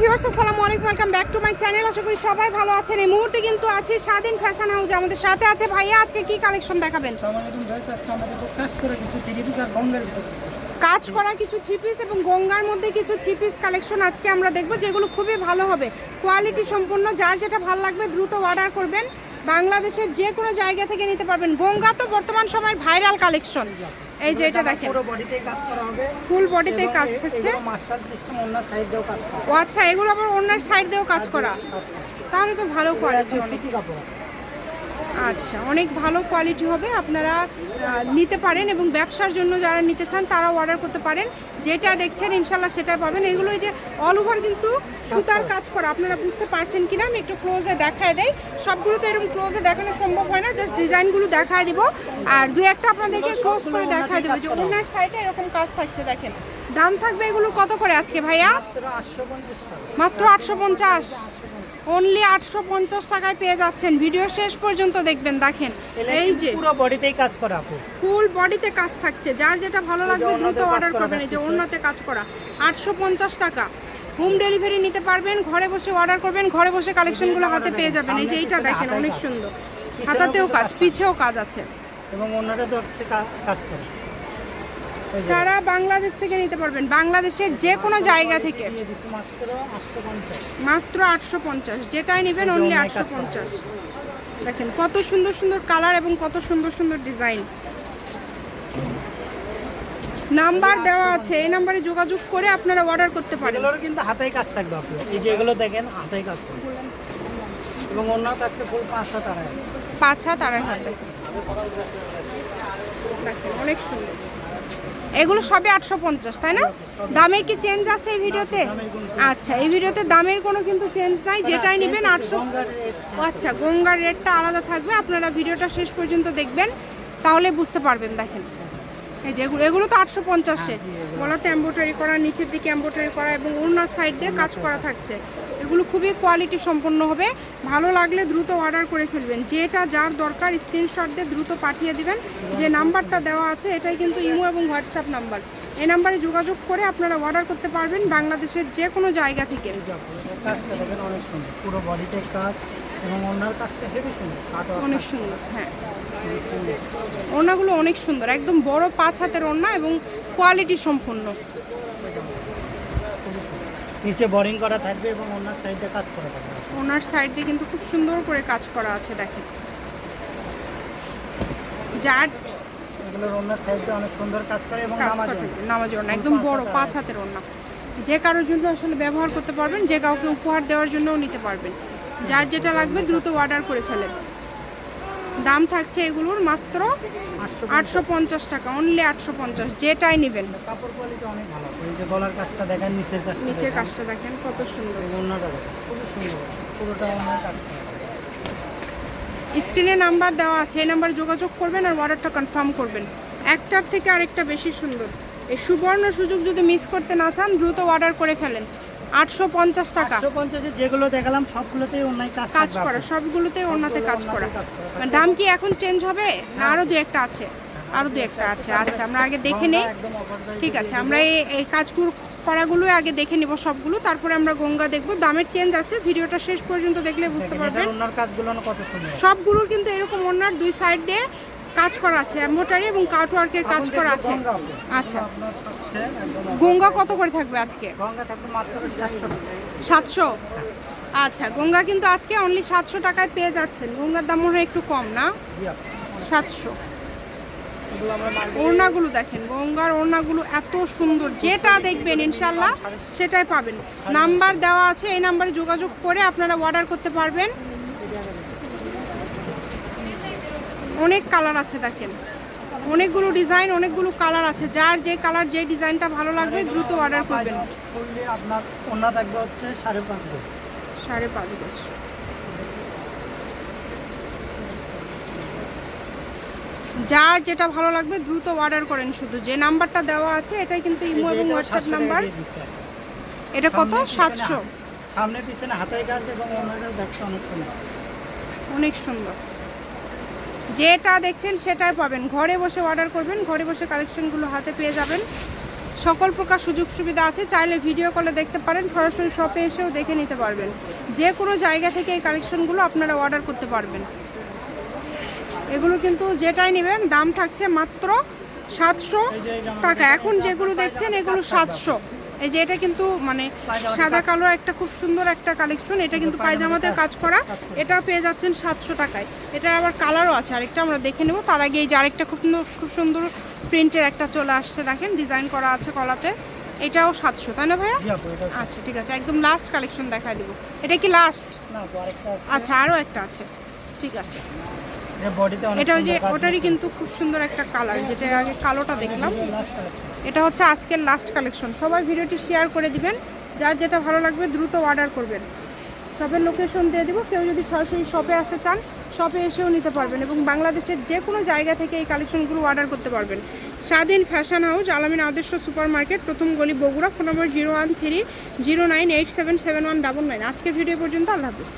Viewers আসসালামু আলাইকুম welcome back to my channel আশা করি সবাই ভালো আছেন। এই মুহূর্তে কিন্তু আছে স্বাধীন ফ্যাশন হাউস আমাদের সাথে আছে ভাইয়া আজকে কি কালেকশন দেখাবেন। কাজ করা কিছু থ্রি পিস এবং গঙ্গার মধ্যে কিছু থ্রি পিস কালেকশন আজকে আমরা দেখব যেগুলো খুবই ভালো হবে। কোয়ালিটি সম্পূর্ণ যার যেটা ভালো লাগবে দ্রুত অর্ডার করবেন। বাংলাদেশের যে কোনো জায়গা থেকে নিতে পারবেন। গঙ্গা তো বর্তমান সময়ের ভাইরাল কালেকশন এই যে এটা দেখেন। পুরো বডিতে কাজ করা হবে। ফুল বডিতে কাজ হচ্ছে। মার্শাল সিস্টেম ওনার সাইড দিয়েও কাজ করা। ও আচ্ছা এগুলো আবার ওনার সাইড দিয়েও কাজ করা। তাহলে তো ভালো কোয়ালিটি অনেক কাপড়। আচ্ছা অনেক ভালো কোয়ালিটি হবে। আপনারা নিতে পারেন এবং ব্যবসার জন্য যারা নিতে চান তারাও অর্ডার করতে পারেন। যেটা দেখছেন ইনশাল্লাহ সেটা পাবেন। এগুলো এই যে অল ওভার কিন্তু সুতার কাজ করা। আপনারা বুঝতে পারছেন কিনা? আমি একটু ক্লোজে দেখায় দেয় সবগুলো তো এরকম ক্লোজে দেখানো সম্ভব হয় না। জাস্ট ডিজাইনগুলো দেখায় দিব। আর দু একটা আপনাদেরকে ক্লোজ করে দেখায় দেবো। যে অন্যার সাইডে এরকম কাজ থাকছে দেখেন। দাম থাকবে এগুলো কত করে আজকে ভাইয়া? মাত্র 850 টাকা। মাত্র আটশো পঞ্চাশ। অনলি আটশো পঞ্চাশ টাকায় পেয়ে যাচ্ছেন। ভিডিও শেষ পর্যন্ত দেখবেন দেখেন। এই যে পুরো বডিতেই কাজ করা ফুল বডিতে কাজ থাকছে। যার যেটা ভালো লাগবে দ্রুত অর্ডার করবেন। এই যে অন্যতে কাজ করা। আটশো পঞ্চাশ টাকা। হোম ডেলিভারি নিতে পারবেন ঘরে বসে অর্ডার করবেন ঘরে বসে কালেকশনগুলো হাতে পেয়ে যাবেন। এই যে এইটা দেখেন অনেক সুন্দর। হাতাতেও কাজ পিছেও কাজ আছে। এবং অন্যটা তো কাজ করে সারা বাংলাদেশ থেকে নিতে পারবেন। বাংলাদেশের যে কোনো জায়গা থেকে। মাত্র আটশো পঞ্চাশ। যেটাই নেবেন অনলি আটশো পঞ্চাশ। দেখেন কত সুন্দর সুন্দর কালার এবং কত সুন্দর সুন্দর ডিজাইন। নাম্বার দেওয়া আছে। এই নাম্বারে যোগাযোগ করে আপনারা অর্ডার করতে পারেন। এগুলোর কিন্তু হাতায় কাজ থাকবে আপু এই যে এগুলো দেখেন হাতায় কাজ করবে এবং অন্য থাকছে ফুল পাঁচশো টাকায় পাঁচ হাত আড়াই হাত দেখেন, অনেক সুন্দর। এগুলো সবে আটশো পঞ্চাশ, তাই না? দামের কি চেঞ্জ আছে এই ভিডিওতে? আচ্ছা এই ভিডিওতে দামের কোনো কিন্তু চেঞ্জ নাই, যেটাই নেবেন আটশো আচ্ছা গঙ্গার রেটটা আলাদা থাকবে, আপনারা ভিডিওটা শেষ পর্যন্ত দেখবেন, তাহলে বুঝতে পারবেন, দেখেন। এই যে এগুলো তো আটশো পঞ্চাশে গলাতে এম্ব্রয়ডারি করা, নিচের দিকে এম্ব্রয়ডারি করা এবং অন্য সাইড দিয়ে কাজ করা থাকছে। এগুলো খুবই কোয়ালিটি সম্পন্ন হবে। ভালো লাগলে দ্রুত অর্ডার করে ফেলবেন। যেটা যার দরকার স্ক্রিনশট দিয়ে দ্রুত পাঠিয়ে দিবেন। যে নাম্বারটা দেওয়া আছে এটাই কিন্তু ইমো এবং হোয়াটসঅ্যাপ নাম্বার। এই নাম্বারে যোগাযোগ করে আপনারা অর্ডার করতে পারবেন বাংলাদেশের যে কোনো জায়গা থেকে। কাজটা দেখেন অনেক সুন্দর। পুরো বডিতে কাজ এবং অন্যার কাজটা হেভি সুন্দর। অনেক সুন্দর হ্যাঁ। ওড়নাগুলো অনেক সুন্দর। একদম বড় পাঁচ হাতের ওড়না এবং কোয়ালিটি সম্পূর্ণ নিচে বোরিং করা থাকবে এবং অন্যার সাইডে কাজ করা থাকবে। ওনার সাইড কিন্তু খুব সুন্দর করে কাজ করা আছে দেখেন। যার এগুলোর অন্যার সাইডে অনেক সুন্দর কাজ করে এবং নামাজ ওড়না একদম বড় পাঁচ হাতের ওড়না যে কারোর জন্য আসলে ব্যবহার করতে পারবেন যে কাউকে উপহার দেওয়ার জন্যও নিতে পারবেন। যার যেটা লাগবে দ্রুত অর্ডার করে ফেলেন। দাম থাকছে এগুলোর মাত্র আটশো পঞ্চাশ টাকা অনলি আটশো পঞ্চাশ যেটাই নেবেন। কাপড় কোয়ালিটি অনেক ভালো। এই যে গলার কাজটা দেখেন নিচের কাজটা নিচের দেখেন, কাজটা দেখেন কত সুন্দর। দেখেন পুরোটা স্ক্রিনে নাম্বার দেওয়া আছে এই নাম্বারে যোগাযোগ করবেন আর অর্ডারটা কনফার্ম করবেন। একটার থেকে আরেকটা বেশি সুন্দর। এই সুবর্ণ সুযোগ যদি মিস করতে না চান দ্রুত অর্ডার করে ফেলেন। আটশো পঞ্চাশ টাকা। পঞ্চাশে যেগুলো দেখালাম সবগুলোতেই অন্যায় কাজ কাজ করা আপু। সবগুলোতে ওনাতে কাজ করা। মানে দাম কি এখন চেঞ্জ হবে? না আরও দু একটা আছে। আরও দু একটা আছে। আচ্ছা আমরা আগে দেখে নেই। ঠিক আছে আমরা এই কাজগুলো করাগুলো আগে দেখে নেব সবগুলো। তারপরে আমরা গঙ্গা দেখব। দামের চেঞ্জ আছে। ভিডিওটা শেষ পর্যন্ত দেখলে বুঝতে পারবেন। সবগুলোর কিন্তু এরকম ওনার দুই সাইড দিয়ে কাজ করা আছে এম্বোটারি এবং কাটওয়ার্কের কাজ করা আছে। আচ্ছা। গঙ্গা কত করে থাকবে আজকে? সাতশো আচ্ছা গঙ্গা কিন্তু আজকে অনলি সাতশো টাকায় পেয়ে যাচ্ছেন। গঙ্গার দাম মনে হয় একটু কম না? সাতশো। ওড়নাগুলো দেখেন গঙ্গার ওড়নাগুলো এত সুন্দর। যেটা দেখবেন ইনশাল্লাহ সেটাই পাবেন। নাম্বার দেওয়া আছে এই নাম্বারে যোগাযোগ করে আপনারা অর্ডার করতে পারবেন। অনেক কালার আছে দেখেন। অনেকগুলো ডিজাইন অনেকগুলো কালার আছে। যার যে কালার যে ডিজাইনটা ভালো লাগবে দ্রুত অর্ডার করবেন। আপনার ওন্না থাকবে হচ্ছে সাড়ে পাঁচ গজ। সাড়ে পাঁচ বছর যার যেটা ভালো লাগবে দ্রুত অর্ডার করেন শুধু। যে নাম্বারটা দেওয়া আছে এটাই কিন্তু ইমো এবং হোয়াটসঅ্যাপ নাম্বার এটা কত? সাতশো। সামনে পিছনে হাতের কাজ এবং অনেক সুন্দর। অনেক সুন্দর। যেটা দেখছেন সেটাই পাবেন। ঘরে বসে অর্ডার করবেন, ঘরে বসে কালেকশনগুলো হাতে পেয়ে যাবেন। সকল প্রকার সুযোগ সুবিধা আছে, চাইলে ভিডিও কলে দেখতে পারেন, সরাসরি শপে এসেও দেখে নিতে পারবেন। যে কোনো জায়গা থেকে এই কালেকশনগুলো আপনারা অর্ডার করতে পারবেন। এগুলো কিন্তু যেটাই নেবেন, দাম থাকছে মাত্র সাতশো টাকা। এখন যেগুলো দেখছেন, এগুলো সাতশো। এই যে এটা কিন্তু মানে সাদা কালো একটা খুব সুন্দর একটা কালেকশন এটা কিন্তু পায়জামাতে কাজ করা। এটা পেয়ে যাচ্ছেন সাতশো টাকায়। এটার আবার কালারও আছে আরেকটা আমরা দেখে নেব। তার আগে এই যে আরেকটা খুব সুন্দর খুব সুন্দর প্রিন্টের একটা চলে আসছে দেখেন ডিজাইন করা আছে কলাতে। এটাও সাতশো তাই না ভাইয়া? এটা আচ্ছা ঠিক আছে একদম লাস্ট কালেকশন দেখা দিব। এটা কি লাস্ট আচ্ছা আরও একটা আছে। ঠিক আছে। এটা ওই যে ওটারই কিন্তু খুব সুন্দর একটা কালার যেটা আগে কালোটা দেখলাম। এটা হচ্ছে আজকের লাস্ট কালেকশন সবাই ভিডিওটি শেয়ার করে দিবেন। যার যেটা ভালো লাগবে দ্রুত অর্ডার করবেন। শপের লোকেশন দিয়ে দিব। কেউ যদি সরাসরি শপে আসতে চান শপে এসেও নিতে পারবেন এবং বাংলাদেশের যে কোনো জায়গা থেকে এই কালেকশনগুলো অর্ডার করতে পারবেন। স্বাধীন ফ্যাশন হাউস আলামিন আদর্শ সুপার মার্কেট প্রথম গলি Bogura phone number zero one three zero nine eight seven seven one double nine আজকের ভিডিও পর্যন্ত আল্লাহ হাফিজ।